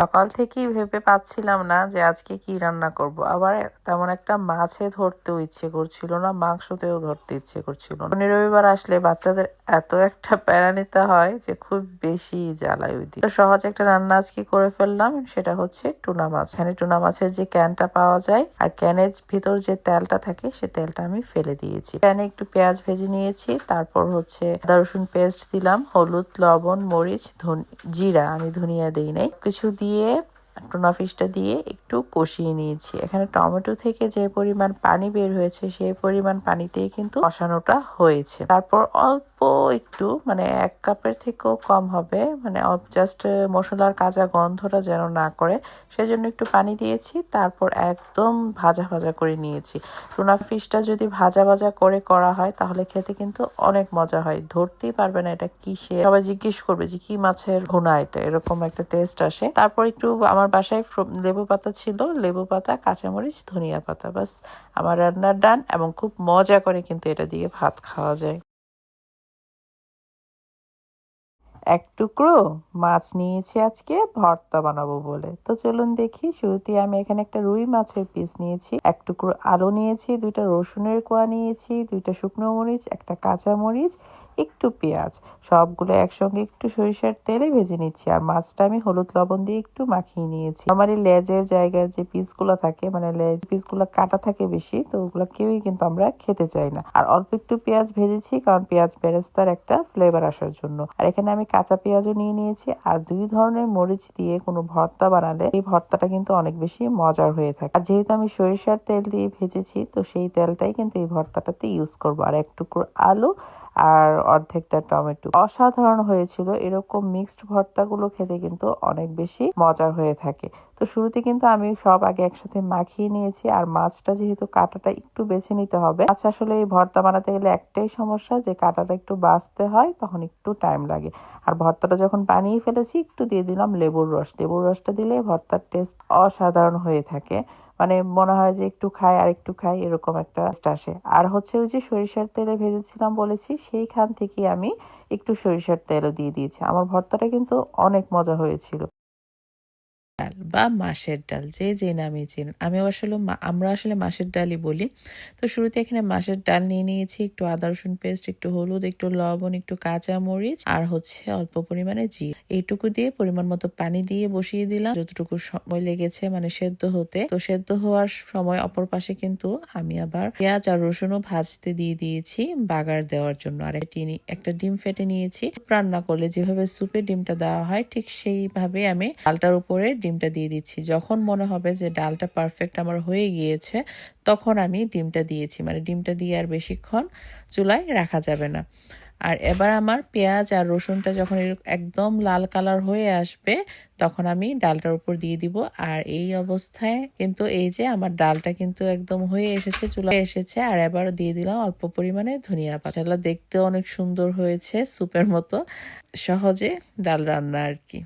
সকাল থেকেই ভেবে পাচ্ছিলাম না যে আজকে কি রান্না করব। আবার তেমন একটা মাছে ধরতেও ইচ্ছে করছিল না, মাংসতেও ধরতে ইচ্ছে করছিল শনি রবিবার আসলে বাচ্চাদের এত একটা প্যারা নিতে হয় যে খুব বেশি জ্বালায় ওই দিন। সহজ একটা রান্না আজকে করে ফেললাম, সেটা হচ্ছে টুনা মাছ। এখানে টুনা মাছের যে ক্যানটা পাওয়া যায় আর ক্যানের ভিতর যে তেলটা থাকে, সে তেলটা আমি ফেলে দিয়েছি। প্যানে একটু পেঁয়াজ ভেজে নিয়েছি, তারপর হচ্ছে আদা, রসুন পেস্ট দিলাম, হলুদ, লবণ, মরিচ জিরা আমি ধনিয়া দিই নাই। কিছু দিয়ে টুনা ফিশটা দিয়ে একটু কষিয়ে নিয়েছি। এখানে টমেটো থেকে যে পরিমাণ পানি বের হয়েছে, সেই পরিমাণ পানিতেই কিন্তু কষানোটা হয়েছে। তারপর অল্প একটু মানে এক কাপের থেকেও কম হবে। মানে জাস্ট মশলার কাঁচা গন্ধটা যেন না করে। সেজন্য একটু পানি দিয়েছি, তারপর একদম ভাজা ভাজা করে নিয়েছি। টুনা ফিশটা যদি ভাজা ভাজা করে করা হয়, তাহলে খেতে কিন্তু অনেক মজা হয়। ধরতেই পারবে না এটা কিসে। সবাই জিজ্ঞেস করবে যে, কি মাছের ভুনা এটা? এরকম একটা টেস্ট আসে। তারপর একটু আমার বাসায় লেবু পাতা ছিল। লেবু পাতা, কাঁচামরিচ, ধনিয়া পাতা বাস আমার রান্নার ডান এবং খুব মজা করে কিন্তু এটা দিয়ে ভাত খাওয়া যায়। এক টুকরো মাছ নিয়েছি আজকে, ভর্তা বানাবো বলে। তো চলুন দেখি শুরুতে আমি এখানে একটা রুই মাছের পিস নিয়েছি। এক টুকরো আলু নিয়েছি, দুইটা রসুনের কোয়া নিয়েছি, দুইটা শুকনো মরিচ, একটা কাঁচা মরিচ একটু পেঁয়াজ। সবগুলো একসঙ্গে একটু সরিষার তেলে ভেজে নিচ্ছি। আর মাছটা আমি হলুদ লবণ দিয়ে একটু মাখিয়ে নিয়েছি। আমার এই লেজের জায়গার যে পিসগুলো থাকে মানে লেজ পিসগুলো কাটা থাকে বেশি, তো ওগুলো কেউই কিন্তু আমরা খেতে চাই না। আর অল্প একটু পেঁয়াজ ভেজেছি, কারণ পেঁয়াজ বেরেস্তার একটা ফ্লেভার আসার জন্য। আর এখানে আমি কাঁচা পেঁয়াজও নিয়ে নিয়েছি। আর দুই ধরনের মরিচ দিয়ে কোনো ভর্তা বানালে এই ভর্তাটা কিন্তু অনেক বেশি মজার হয়ে থাকে। আর যেহেতু আমি সরিষার তেল দিয়ে ভেজেছি, তো সেই তেলটাই কিন্তু এই ভর্তাটাতে ইউজ করব। আর এক টুকরো আলু আর অর্ধেকটা টমেটো। অসাধারণ হয়েছিল। এরকম মিক্সড ভর্তাগুলো খেতে কিন্তু অনেক বেশি মজার হয়ে থাকে। তো শুরুতে কিন্তু আমি সব আগে একসাথে মাখিয়ে নিয়েছি আর মাছটা যেহেতু কাঁটাটা একটু বেছে নিতে হবে, মাছ আসলে এই ভর্তা বানাতে গেলে একটাই সমস্যা যে কাঁটাটা একটু বাঁচতে হয় তখন একটু টাইম লাগে। আর ভর্তাটা যখন বানিয়ে ফেলেছি একটু দিয়ে দিলাম লেবুর রস। লেবুর রসটা দিলে ভর্তার টেস্ট অসাধারণ হয়ে থাকে। মানে মনে হয় যে একটু খাই আর একটু খাই এরকম একটা আসে। আর হচ্ছে ওই যে সরিষার তেলে ভেজেছিলাম বলেছি, সেইখান থেকে আমি একটু সরিষার তেলও দিয়ে দিয়েছি। আমার ভর্তাটা কিন্তু অনেক মজা হয়েছিল। ডাল বা মাসের ডাল, যে যে নামে চেনেন আমি আসলে আমরা আসলে মাসের ডালই বলি। তো শুরুতে এখানে মাসের ডাল নিয়ে নিয়েছি, একটু আদা, রসুন পেস্ট, একটু হলুদ, একটু লবণ, একটু কাঁচা মরিচ, আর হচ্ছে অল্প পরিমাণে জিরা। এইটুকু দিয়ে পরিমাণ মতো পানি দিয়ে বসিয়ে দিলাম। যতটুকু সময় লেগেছে মানে সেদ্ধ হতে। তো সেদ্ধ হওয়ার সময় অপর পাশে কিন্তু আমি আবার পেঁয়াজ আর রসুনও ভাজতে দিয়ে দিয়েছি বাগার দেওয়ার জন্য। আর একটি একটা ডিম ফেটে নিয়েছি। রান্না করলে যেভাবে সুপে ডিমটা দেওয়া হয়, ঠিক সেইভাবে আমি ডালটার উপরে ডিমটা দিয়ে দিচ্ছি। যখন মনে হবে যে ডালটা পারফেক্ট আমার হয়ে গিয়েছে, তখন আমি ডিমটা দিয়েছি। মানে ডিমটা দিয়ে আর বেশিক্ষণ চুলায় রাখা যাবে না। আর এবার আমার পেঁয়াজ আর রসুনটা যখন একদম লাল কালার হয়ে আসবে, তখন আমি ডালটার উপর দিয়ে দিব। আর এই অবস্থায় কিন্তু এই যে আমার ডালটা কিন্তু একদম হয়ে এসেছে চুলা এসেছে, আর এবার দিয়ে দিলাম অল্প পরিমাণে ধনিয়া পাতা। দেখতে অনেক সুন্দর হয়েছে স্যুপের মতো, সহজে ডাল রান্না আর কি।